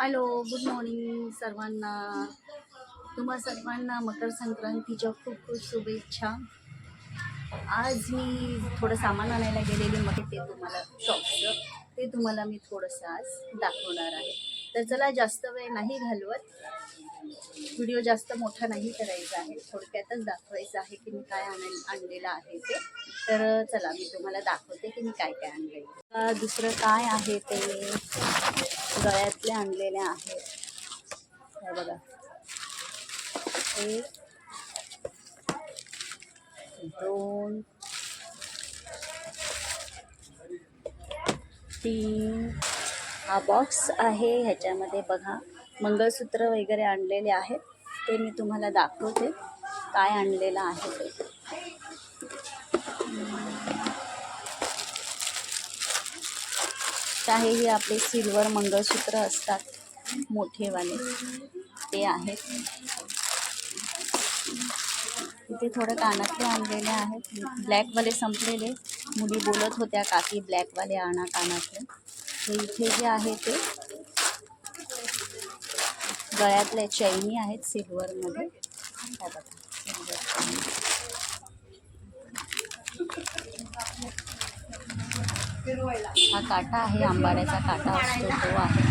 Hello good morning सर्वांना. तुम्हा सर्वांना मकर संक्रांतीच्या खूप खूप शुभेच्छा. आज मी थोडं सामान आणायला गेलेली मग ते तुम्हाला शॉपचं ते तुम्हाला मी थोडंसं आज दाखवणार आहे. तर चला जास्त वेळ नाही घालवत. व्हिडिओ जास्त मोठा नाही करायचा आहे. थोडक्यातच दाखवायचं आहे की मी काय आण आणलेलं आहे ते. तर चला मी तुम्हाला दाखवते की मी काय काय आणलं दुसरं काय आहे ते? गळ्यातले आणलेले आहेत. हे बघा. एक दोन तीन. हा बॉक्स आहे ह्याच्यामध्ये बघा. मंगळसूत्र वगैरे आणलेले आहेत. ते मी तुम्हाला दाखवते. काय आणलेलं आहे ते. आहे हे आपले सिल्वर मंगळसूत्र असतात. मोठेवाले. ते आहेत. इथे थोडं कानातले आणलेले आहेत. ब्लॅकवाले संपलेले. मुली बोलत होत्या काकी ब्लॅकवाले आणा कानातले. हे इथे जे आहे ते गळ्यातल्या चैनी आहेत सिल्वरमध्ये. काय बघा सिल्वर हा काटा आहे आंबाड्याचा काटा असतो तो आहे.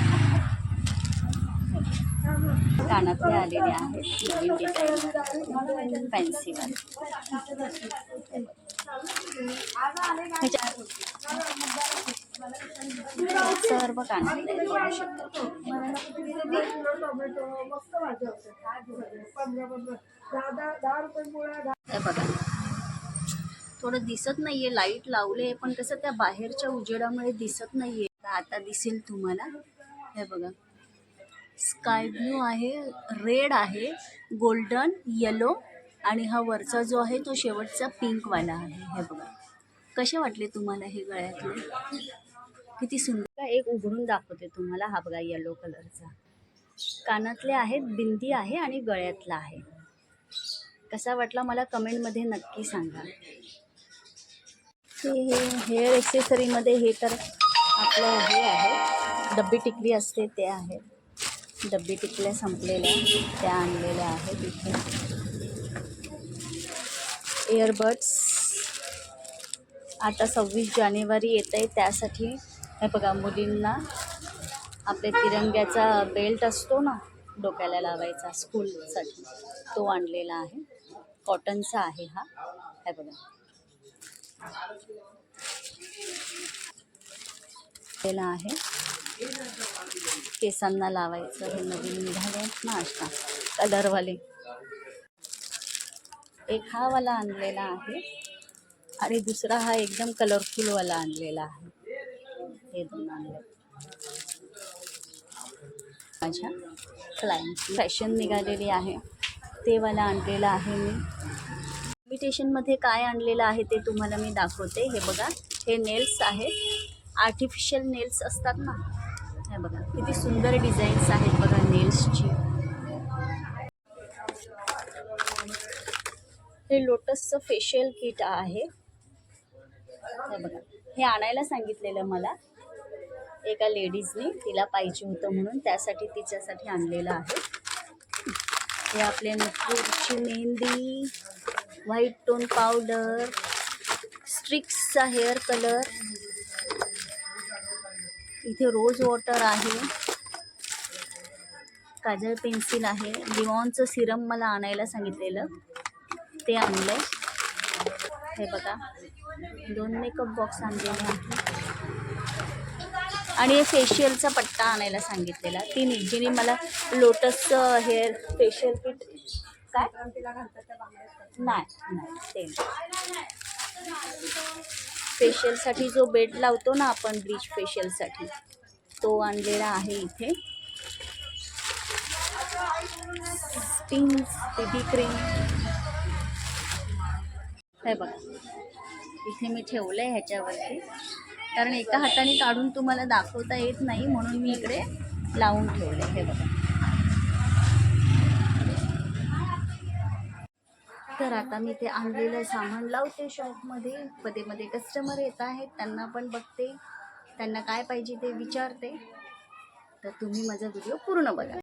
कानातले आलेले आहेत नवीन डिझाईन फॅन्सीवाले सर्व कानातले बघू शकता. बघा. थोडं दिसत नाहीये लाइट लावले पण कसं त्या बाहेरच्या उजेडामुळे दिसत नाहीये. आता दिसेल तुम्हाला. हे बघा. स्काय ब्ल्यू आहे रेड आहे गोल्डन येलो आणि हा वरचा जो आहे तो शेवटचा पिंकवाला आहे. हे बघा. कसे वाटले तुम्हाला हे गळ्यातले? किती सुंदर. एक उघडून दाखवते तुम्हाला हा बघा येलो कलरचा कानातले आहेत बिंदी आहे आणि गळ्यातला आहे. कसा वाटला मला कमेंटमध्ये नक्की सांगा. हे हे हेअर एक्सेसरीमध्ये हे तर आपलं हे आहे. डब्बी टिकली असते ते आहे. डब्बी टिकल्या संपलेल्या त्या आणलेल्या आहेत इथे. इयरबड्स आता सव्वीस जानेवारी येत आहे त्यासाठी हे बघा मुलींना आपल्या तिरंग्याचा बेल्ट असतो ना डोक्याला लावायचा स्कूलसाठी तो आणलेला आहे. कॉटनचा आहे हा. हे बघा. आहे. केसांना लावायचं हे नवीन निघाले नाश्ता. ना अशा कलरवाले. एक हा वाला आणलेला आहे. आणि दुसरा हा एकदम कलरफुलवाला आणलेला आहे. हे दोन आणले. माझ्या क्लायंट फॅशन निघालेली आहे. ते वाला आणलेला आहे मी. इन्व्हिटेशनमध्ये काय आणलेलं आहे ते तुम्हाला मी दाखवते. हे बघा हे नेल्स आहेत. आर्टिफिशियल नेल्स असतात ना? हे बघा किती सुंदर डिझाईन्स आहेत बघा नेल्सची हे लोटसचं फेशियल किट आहे. हे बघा हे आणायला सांगितलेलं मला. एका लेडीजने तिला पाहिजे होतं म्हणून त्यासाठी तिच्यासाठी आणलेलं आहे. हे आपले नूपूरची मेहंदी. व्हाईट टोन पावडर स्ट्रिक्सचा हेअर कलर इथे रोज वॉटर आहे. काजळ पेन्सिल आहे. लिवॉनचं सिरम मला आणायला सांगितलेलं. ते आणलंय. हे बघा. दोन मेकअप बॉक्स आणलेले आहे आणि फेशियलचा पट्टा आणायला सांगितलेला. तिने जिने मला लोटसचं हेअर फेशियल किट काय? नाही नाही ते फेशियलसाठी जो बेड लावतो ना आपण ब्लीच फेशियलसाठी तो आणलेला आहे इथे. स्पिन्स बेबी क्रीम हे बघा इथे मी ठेवलं आहे ह्याच्यावरती. कारण एका हाताने काढून तुम्हाला दाखवता येत नाही म्हणून मी इकडे लावून ठेवलं आहे हे बघा. तर आता मी ते आणलेलं सामान लावते शॉपमध्ये. मध्ये मध्ये कस्टमर येत आहेत त्यांना पण बघते. त्यांना काय पाहिजे ते विचारते. तर तुम्ही माझा व्हिडिओ पूर्ण बघा.